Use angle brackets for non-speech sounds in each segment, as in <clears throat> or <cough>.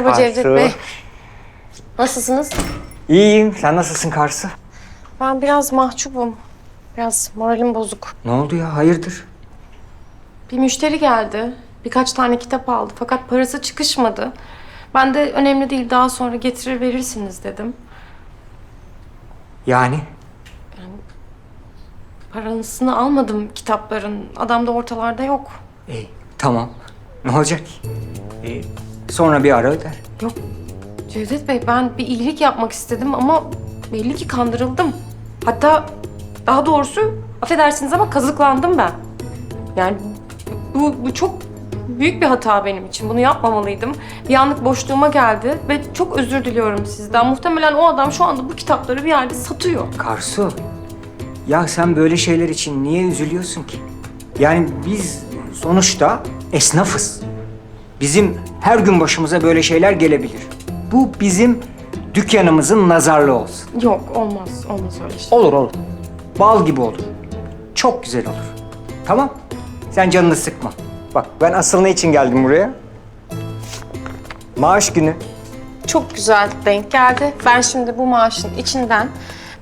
Merhaba Cevdet. Bey. Nasılsınız? İyiyim. Sen nasılsın Karsu? Ben biraz mahcubum. Biraz moralim bozuk. Ne oldu ya? Hayırdır? Bir müşteri geldi. Birkaç tane kitap aldı fakat parası çıkışmadı. Ben de önemli değil daha sonra getirir verirsiniz dedim. Yani? Parasını almadım kitapların. Adam da ortalarda yok. İyi. Tamam. Ne olacak? İyi. Sonra bir ara öder. Yok. Cevdet Bey ben bir iyilik yapmak istedim ama belli ki kandırıldım. Hatta daha doğrusu affedersiniz ama kazıklandım ben. Yani bu, bu çok büyük bir hata benim için. Bunu yapmamalıydım. Bir anlık boşluğuma geldi ve çok özür diliyorum sizden. Muhtemelen o adam şu anda bu kitapları bir yerde satıyor. Karsu. Ya sen böyle şeyler için niye üzülüyorsun ki? Yani biz sonuçta esnafız. Bizim her gün başımıza böyle şeyler gelebilir. Bu bizim dükkanımızın nazarlığı olsun. Yok olmaz. Olmaz öyle şey. Olur olur. Bal gibi olur. Çok güzel olur. Tamam. Sen canını sıkma. Bak ben asıl ne için geldim buraya? Maaş günü. Çok güzel denk geldi. Ben şimdi bu maaşın içinden,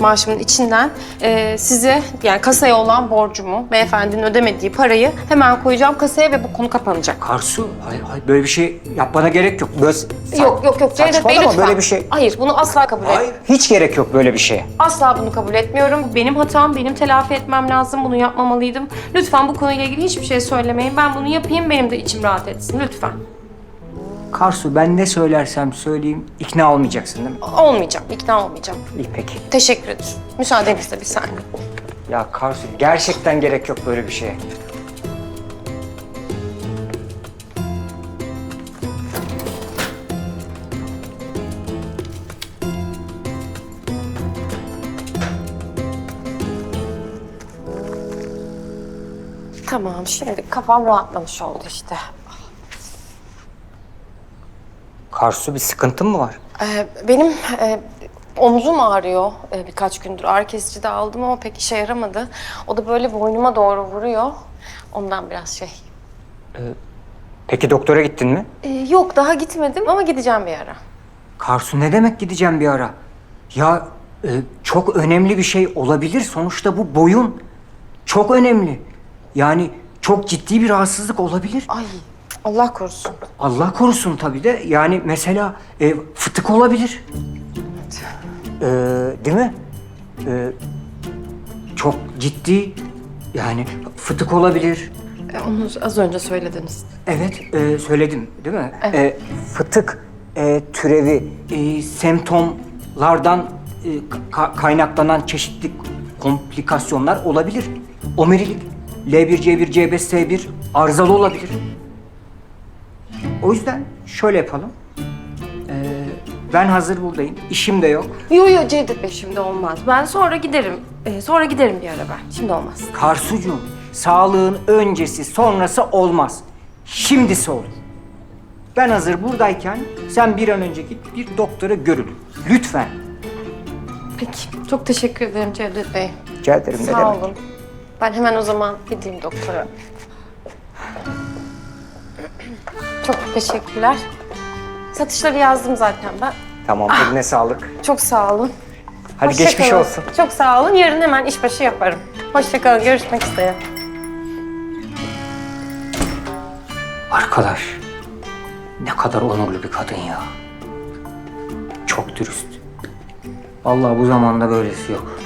maaşımın içinden e, size yani kasaya olan borcumu, beyefendinin ödemediği parayı hemen koyacağım kasaya ve bu konu kapanacak. Karsu, hayır, hayır böyle bir şey yapmana gerek yok. Böyle, Yok yok yok Cevdet Bey Saçmalama, lütfen. böyle bir şey. Hayır bunu asla kabul et. Hayır. Hiç gerek yok böyle bir şeye. Asla bunu kabul etmiyorum. Benim hatam, benim telafi etmem lazım. Bunu yapmamalıydım. Lütfen bu konuyla ilgili hiçbir şey söylemeyin. Ben bunu yapayım, benim de içim rahat etsin. Lütfen. Karsu ben ne söylersem söyleyeyim ikna olmayacaksın değil mi? Olmayacağım, ikna olmayacağım. İyi peki. Teşekkür ederim. Müsaadenizle bir saniye. Ya Karsu gerçekten gerek yok böyle bir şeye. Tamam, şimdi kafam rahatlamış oldu işte. Karsu bir sıkıntın mı var? Ee, benim e, omzum ağrıyor e, birkaç gündür. Ağrı kesici de aldım ama pek işe yaramadı. O da böyle boynuma doğru vuruyor. Ondan biraz şey. Peki doktora gittin mi? Ee, yok daha gitmedim ama gideceğim bir ara. Karsu ne demek gideceğim bir ara? Ya e, çok önemli bir şey olabilir. Sonuçta bu boyun çok önemli. Yani çok ciddi bir rahatsızlık olabilir. Ay Allah korusun. Allah korusun tabii de. Yani mesela e, fıtık olabilir. E, değil mi? E, çok ciddi yani fıtık olabilir. E, onu az önce söylediniz. Evet, e, söyledim değil mi? E, fıtık e, türevi e, semptomlardan e, ka- kaynaklanan çeşitli komplikasyonlar olabilir. Omurilik, L1, C1, C5, S1 arızalı olabilir. O yüzden şöyle yapalım. E, ben hazır buradayım, işim de yok. Yo yo Cevdet Bey şimdi olmaz. Ben sonra giderim. Ee, sonra giderim bir ara ben. Şimdi olmaz. Karsucuğum, sağlığın öncesi sonrası olmaz. Şimdisi olur. Ben hazır buradayken sen bir an önce git bir doktora görül. Lütfen. Peki. Çok teşekkür ederim Cevdet Bey. Rica ederim ne Sağ demek. olun. Ben hemen o zaman gideyim doktora. <clears throat> Çok teşekkürler. Satışları yazdım zaten ben. Tamam eline sağlık. Çok sağ olun. Hadi Hoşça geçmiş kalın. olsun. Çok sağ olun. Yarın hemen işbaşı yaparım. Hoşçakalın. Görüşmek üzere. Arkadaş ne kadar onurlu bir kadın ya. Çok dürüst. Vallahi bu zamanda böylesi yok.